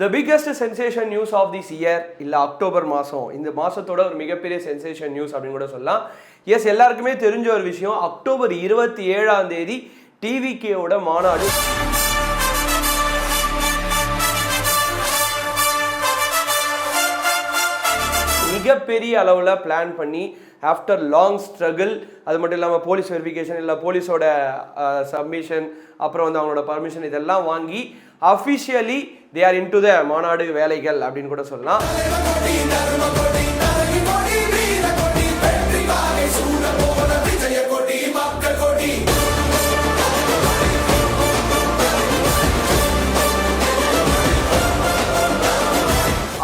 The biggest sensation news of this year இல்லை October மாதம் இந்த மாதத்தோட ஒரு மிகப்பெரிய சென்சேஷன் நியூஸ் அப்படின்னு கூட சொல்லலாம். எஸ் எல்லாருக்குமே தெரிஞ்ச ஒரு விஷயம் அக்டோபர் இருபத்தி ஏழாம் தேதி டிவிகேவோட மாநாடு. மிகப்பெரிய அளவில் பிளான் பண்ணி ஆஃப்டர் லாங் ஸ்ட்ரகிள் அது மட்டும் இல்லாமல் போலீஸ் வெரிஃபிகேஷன் இல்லை போலீஸோட சப்மிஷன் அப்புறம் வந்து அவங்களோட பர்மிஷன் இதெல்லாம் வாங்கி officially they are into the மாநாடு வேலைகள் அப்படின்னு கூட சொல்லலாம்.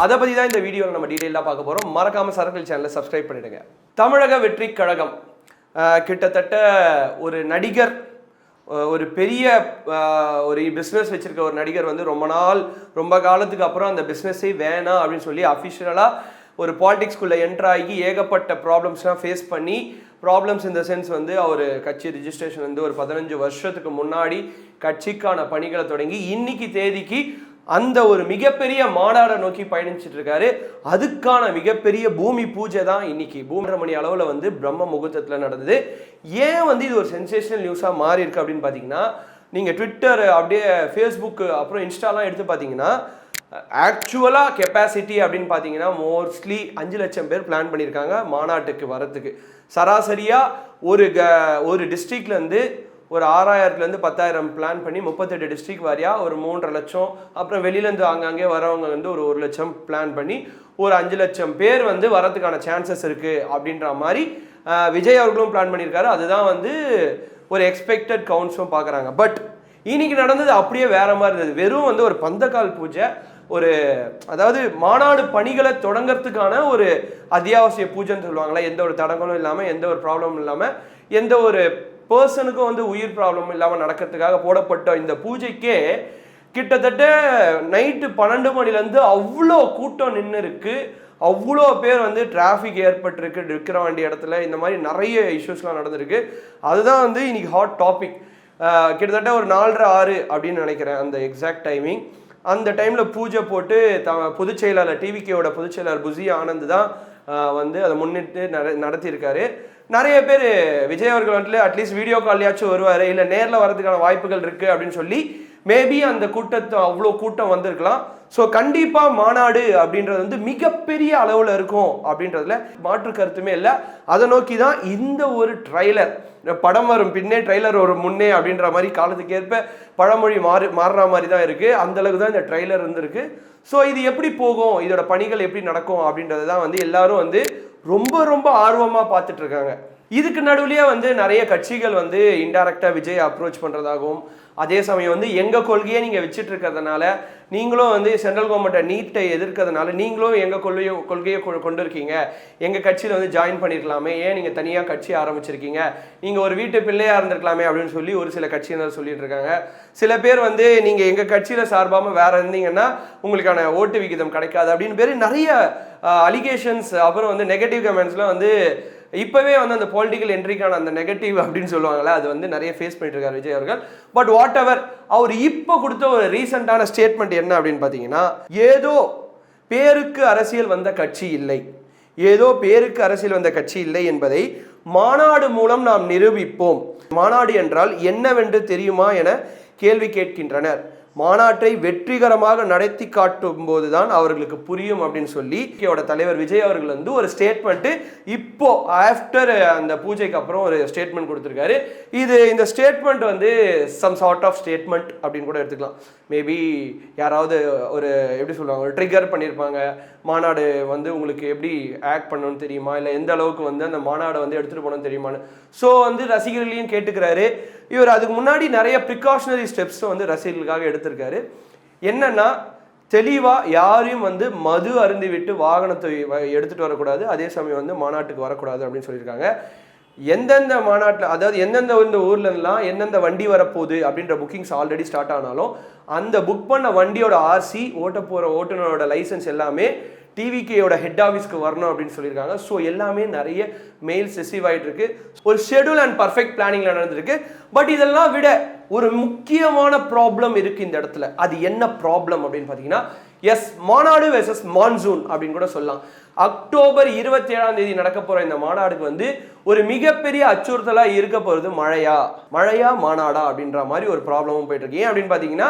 அதை பற்றி தான் இந்த வீடியோவில் நம்ம டீட்டெயிலாக பார்க்க போகிறோம் மறக்காமல் சரக்கல் சேனலை சப்ஸ்கிரைப் பண்ணிடுங்க. தமிழக வெற்றி கழகம் கிட்டத்தட்ட ஒரு நடிகர் ஒரு பெரிய ஒரு பிஸ்னஸ் வச்சுருக்க ஒரு நடிகர் வந்து ரொம்ப நாள் ரொம்ப காலத்துக்கு அப்புறம் அந்த பிஸ்னஸே வேணாம் அப்படின்னு சொல்லி அஃபிஷியலாக ஒரு பாலிடிக்ஸ்குள்ளே என்ட்ராகி ஏகப்பட்ட ப்ராப்ளம்ஸ்லாம் ஃபேஸ் பண்ணி ப்ராப்ளம்ஸ் இந்த சென்ஸ் வந்து அவர் கட்சி ரிஜிஸ்ட்ரேஷன் வந்து ஒரு பதினஞ்சு வருஷத்துக்கு முன்னாடி கட்சிக்கான பணிகளை தொடங்கி இன்னைக்கு தேதிக்கு அந்த ஒரு மிகப்பெரிய மாநாடை நோக்கி பயணிச்சுட்டு இருக்காரு அதுக்கான மிகப்பெரிய பூமி பூஜை தான் இன்னைக்கு. பூமி மணி அளவில் வந்து பிரம்ம முகூர்த்தத்தில் நடந்தது. ஏன் வந்து இது ஒரு சென்சேஷனல் நியூஸாக மாறி இருக்கு அப்படின்னு பார்த்தீங்கன்னா நீங்கள் ட்விட்டர் அப்படியே ஃபேஸ்புக்கு அப்புறம் இன்ஸ்டாலாம் எடுத்து பார்த்தீங்கன்னா ஆக்சுவலாக கெப்பாசிட்டி அப்படின்னு பார்த்தீங்கன்னா மோஸ்ட்லி அஞ்சு லட்சம் பேர் பிளான் பண்ணியிருக்காங்க மாநாட்டுக்கு வரத்துக்கு. சராசரியாக ஒரு க ஒரு டிஸ்ட்ரிக்ட்லேருந்து ஒரு ஆறாயிரத்துலேருந்து பத்தாயிரம் பிளான் பண்ணி முப்பத்தெட்டு டிஸ்ட்ரிக்ட் வாரியாக ஒரு மூன்றரை லட்சம் அப்புறம் வெளியிலேருந்து அங்கங்கே வரவங்க வந்து ஒரு ஒரு லட்சம் பிளான் பண்ணி ஒரு அஞ்சு லட்சம் பேர் வந்து வரதுக்கான சான்சஸ் இருக்குது அப்படின்ற மாதிரி விஜய் அவர்களும் பிளான் பண்ணியிருக்காரு. அதுதான் வந்து ஒரு எக்ஸ்பெக்டட் கவுண்ட்ஸும் பார்க்குறாங்க. பட் இன்னைக்கு நடந்தது அப்படியே வேற மாதிரி இருந்தது. வெறும் வந்து ஒரு பந்தக்கால் பூஜை ஒரு அதாவது மாநாடு பணிகளை தொடங்கிறதுக்கான ஒரு அத்தியாவசிய பூஜைன்னு சொல்லுவாங்களே எந்த ஒரு தடங்களும் இல்லாமல் எந்த ஒரு ப்ராப்ளமும் இல்லாமல் எந்த ஒரு பர்சனுக்கும் வந்து உயிர் ப்ராப்ளம் இல்லாமல் நடக்கிறதுக்காக போடப்பட்ட இந்த பூஜைக்கே கிட்டத்தட்ட நைட்டு பன்னெண்டு மணிலேருந்து அவ்வளோ கூட்டம் நின்று இருக்கு அவ்வளோ பேர் வந்து டிராஃபிக் ஏற்பட்டிருக்கு. இருக்கிற வேண்டிய இடத்துல இந்த மாதிரி நிறைய இஷ்யூஸ்லாம் நடந்திருக்கு. அதுதான் வந்து இன்னைக்கு ஹாட் டாபிக் கிட்டத்தட்ட ஒரு நாலரை ஆறு அப்படின்னு நினைக்கிறேன் அந்த எக்ஸாக்ட் டைமிங் அந்த டைமில் பூஜை போட்டு த பொதுச் செயலாளர் டிவிகேவோட பொதுச் செயலாளர் புசி ஆனந்த் தான் வந்து அதை முன்னிட்டு நட நடத்தியிருக்காரு. நிறைய பேர் விஜய் அவர்கள் வந்துட்டு அட்லீஸ்ட் வீடியோ கால்லையாச்சும் வருவார். இல்லை நேரில் வரதுக்கான வாய்ப்புகள் இருக்குது அப்படின்னு சொல்லி மேபி அந்த கூட்டத்தை அவ்வளோ கூட்டம் வந்திருக்கலாம். ஸோ கண்டிப்பாக மாநாடு அப்படின்றது வந்து மிகப்பெரிய அளவில் இருக்கும் அப்படின்றதுல மாற்று கருத்துமே இல்லை. அதை நோக்கி தான் இந்த ஒரு ட்ரைலர் படம் வரும் பின்னே ட்ரைலர் வரும் முன்னே அப்படின்ற மாதிரி காலத்துக்கு ஏற்ப பழமொழி மாறு மாறுற மாதிரி தான் இருக்குது அந்தளவுக்கு தான் இந்த ட்ரைலர் இருந்திருக்கு. ஸோ இது எப்படி போகும்? இதோட பணிகள் எப்படி நடக்கும் அப்படின்றது தான் வந்து எல்லாரும் வந்து ரொம்ப ரொம்ப ஆர்வமாக பார்த்துட்ருக்காங்க இதுக்கு நடுவுலேயே வந்து நிறைய கட்சிகள் வந்து இன்டைரக்டா விஜய் அப்ரோச் பண்ணுறதாகவும் அதே சமயம் வந்து எங்கள் கொள்கையை நீங்கள் வச்சுட்டு இருக்கிறதுனால நீங்களும் வந்து சென்ட்ரல் கவர்மெண்ட்டை நீட்டை எதிர்க்கிறதுனால நீங்களும் எங்கள் கொள்கையை கொள்கையை கொ- கொண்டு இருக்கீங்க எங்கள் கட்சியில் வந்து ஜாயின் பண்ணிருக்கலாமே. ஏன் நீங்கள் தனியாக கட்சி ஆரம்பிச்சிருக்கீங்க? நீங்கள் ஒரு வீட்டு பிள்ளையாக இருந்திருக்கலாமே அப்படின்னு சொல்லி ஒரு சில கட்சியினர் சொல்லிட்டு இருக்காங்க சில பேர் வந்து நீங்கள் எங்கள் கட்சியில் சார்பாமல் வேற இருந்தீங்கன்னா உங்களுக்கான ஓட்டு விகிதம் கிடைக்காது அப்படின்னு பேர் நிறைய அலிகேஷன்ஸ் அப்புறம் வந்து நெகட்டிவ் கமெண்ட்ஸ்லாம் வந்து இப்போவே வந்து அந்த பொலிட்டிக்கல் என்ட்ரிக்கான அந்த நெகட்டிவ் அப்படின்னு சொல்லுவாங்களே அது வந்து நிறைய ஃபேஸ் பண்ணிட்டு இருக்காரு விஜய் அவர்கள். பட் வாட் எவர் அவர் இப்போ கொடுத்த ஒரு ரீசெண்டான ஸ்டேட்மெண்ட் என்ன அப்படின்னு பார்த்தீங்கன்னா ஏதோ பேருக்கு அரசியல் வந்த கட்சி இல்லை. ஏதோ பேருக்கு அரசியல் வந்த கட்சி இல்லை என்பதை மாநாடு மூலம் நாம் நிரூபிப்போம். மாநாடு என்றால் என்னவென்று தெரியுமா என கேள்வி கேட்கின்றனர். மாநாட்டை வெற்றிகரமாக நடத்தி காட்டும் போதுதான் அவர்களுக்கு புரியும் அப்படின்னு சொல்லி யோட தலைவர் விஜய் அவர்கள் வந்து ஒரு ஸ்டேட்மெண்ட்டு இப்போ ஆஃப்டர் அந்த பூஜைக்கு அப்புறம் ஒரு ஸ்டேட்மெண்ட் கொடுத்துருக்காரு. இது இந்த ஸ்டேட்மெண்ட் வந்து சம் சார்ட் ஆஃப் ஸ்டேட்மெண்ட் அப்படின்னு கூட எடுத்துக்கலாம். மேபி யாராவது ஒரு எப்படி சொல்லுவாங்க ஒரு ட்ரிகர் பண்ணியிருப்பாங்க மாநாடு வந்து உங்களுக்கு எப்படி ஆக்ட் பண்ணணும்னு தெரியுமா? இல்லை எந்த அளவுக்கு வந்து அந்த மாநாடை வந்து எடுத்துகிட்டு போகணும்னு தெரியுமான்னு. ஸோ வந்து ரசிகர்களையும் கேட்டுக்கிறாரு. இவர் அதுக்கு முன்னாடி நிறைய ப்ரிகாஷனரி ஸ்டெப்ஸும் வந்து ரசிகர்களுக்காக எடுத்திருக்காரு. என்னன்னா தெளிவாக யாரையும் வந்து மது அருந்தி விட்டு வாகனத்தை வ- எடுத்துகிட்டு வரக்கூடாது. அதே சமயம் வந்து மாநாட்டுக்கு வரக்கூடாது அப்படின்னு சொல்லியிருக்காங்க. எந்தெந்த மாநாட்டில் அதாவது எந்தெந்த இந்த ஊர்லலாம் எந்தெந்த வண்டி வரப்போகுது அப்படின்ற புக்கிங்ஸ் ஆல்ரெடி ஸ்டார்ட் ஆனாலும் அந்த புக் பண்ண வண்டியோட ஆர்சி ஓட்ட போகிற ஓட்டுநரோட லைசன்ஸ் எல்லாமே டிவிகேயோட ஹெட் ஆஃபீஸ்க்கு வரணும் அப்படின்னு சொல்லியிருக்காங்க. ஸோ எல்லாமே நிறைய மெயில்ஸ் ரிசீவ் ஆகிட்டு இருக்கு ஒரு ஷெடியூல் அண்ட் பர்ஃபெக்ட் பிளானிங்ல நடந்திருக்கு. பட் இதெல்லாம் விட ஒரு முக்கியமான ப்ராப்ளம் இருக்கு இந்த இடத்துல. அது என்ன ப்ராப்ளம் அப்படின்னு பார்த்தீங்கன்னா எஸ் மாநாடு வெர்சஸ் மான்சூன் அப்படின்னு கூட சொல்லலாம். அக்டோபர் இருபத்தி ஏழாம் தேதி நடக்க போகிற இந்த மாநாடுக்கு வந்து ஒரு மிகப்பெரிய அச்சுறுத்தலாக இருக்க போகிறது மழையா? மழையா மாநாடா அப்படின்ற மாதிரி ஒரு ப்ராப்ளமும் போயிட்டு இருக்கு ஏன் அப்படின்னு பார்த்தீங்கன்னா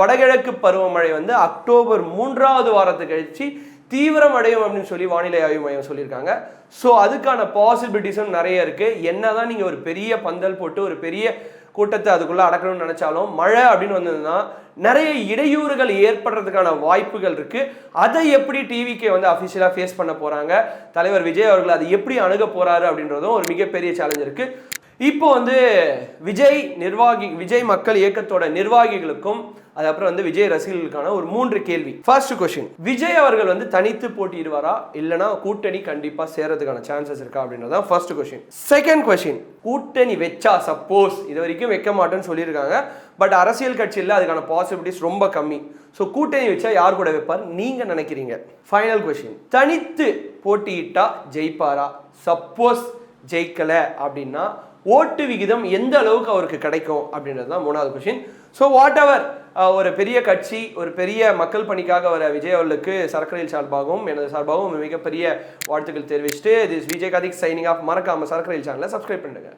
வடகிழக்கு பருவமழை வந்து அக்டோபர் மூன்றாவது வாரத்துக்கு கழிச்சு தீவிரம் அடையும் அப்படின்னு சொல்லி வானிலை ஆய்வு மையம் சொல்லியிருக்காங்க. ஸோ அதுக்கான பாசிபிலிட்டிஸும் நிறைய இருக்குது என்ன தான் நீங்கள் ஒரு பெரிய பந்தல் போட்டு ஒரு பெரிய கூட்டத்தை அதுக்குள்ளே அடக்கணும்னு நினச்சாலும் மழை அப்படின்னு வந்ததுன்னா நிறைய இடையூறுகள் ஏற்படுறதுக்கான வாய்ப்புகள் இருக்குது அதை எப்படி டிவிக்கே வந்து அஃபிஷியலாக ஃபேஸ் பண்ண போகிறாங்க தலைவர் விஜய் அவர்கள் அதை எப்படி அணுக போகிறாரு அப்படின்றதும் ஒரு மிகப்பெரிய சேலஞ்ச் இருக்குது இப்போ வந்து விஜய் நிர்வாகி விஜய் மக்கள் இயக்கத்தோட நிர்வாகிகளுக்கும் அதுக்கப்புறம் வந்து விஜய் ரசிகர்களுக்கான ஒரு மூன்று கேள்வி. ஃபர்ஸ்ட் கொஸ்டின் விஜய் அவர்கள் வந்து தனித்து போட்டியிடுவாரா? இல்லைனா கூட்டணி கண்டிப்பாக சேரதுக்கான சான்சஸ் இருக்கா? அப்படின்றதான் ஃபர்ஸ்ட் கொஸ்டின் செகண்ட் கொஸ்டின் கூட்டணி வச்சா சப்போஸ் இது வரைக்கும் வைக்க மாட்டேன்னு சொல்லியிருக்காங்க. பட் அரசியல் கட்சியில் அதுக்கான பாசிபிலிட்டிஸ் ரொம்ப கம்மி. ஸோ கூட்டணி வச்சா யார் கூட வைப்பார்? நீங்கள் நினைக்கிறீங்க. ஃபைனல் கொஸ்டின் தனித்து போட்டியிட்டா ஜெயிப்பாரா? சப்போஸ் ஜெயிக்கல அப்படின்னா ஓட்டு விகிதம் எந்த அளவுக்கு அவருக்கு கிடைக்கும் அப்படின்றது தான் மூணாவது கொஷின் ஸோ வாட் எவர் ஒரு பெரிய கட்சி ஒரு பெரிய மக்கள் பணிக்காக வர விஜய் அவர்களுக்கு சரக்கரையில் சார்பாகவும் எனது சார்பாகவும் மிகப்பெரிய வாழ்த்துக்கள் தெரிவிச்சுட்டு this Vijay Karthik signing off மறக்காம சரக்கரையில் சேனலை சப்ஸ்கிரைப் பண்ணுங்க.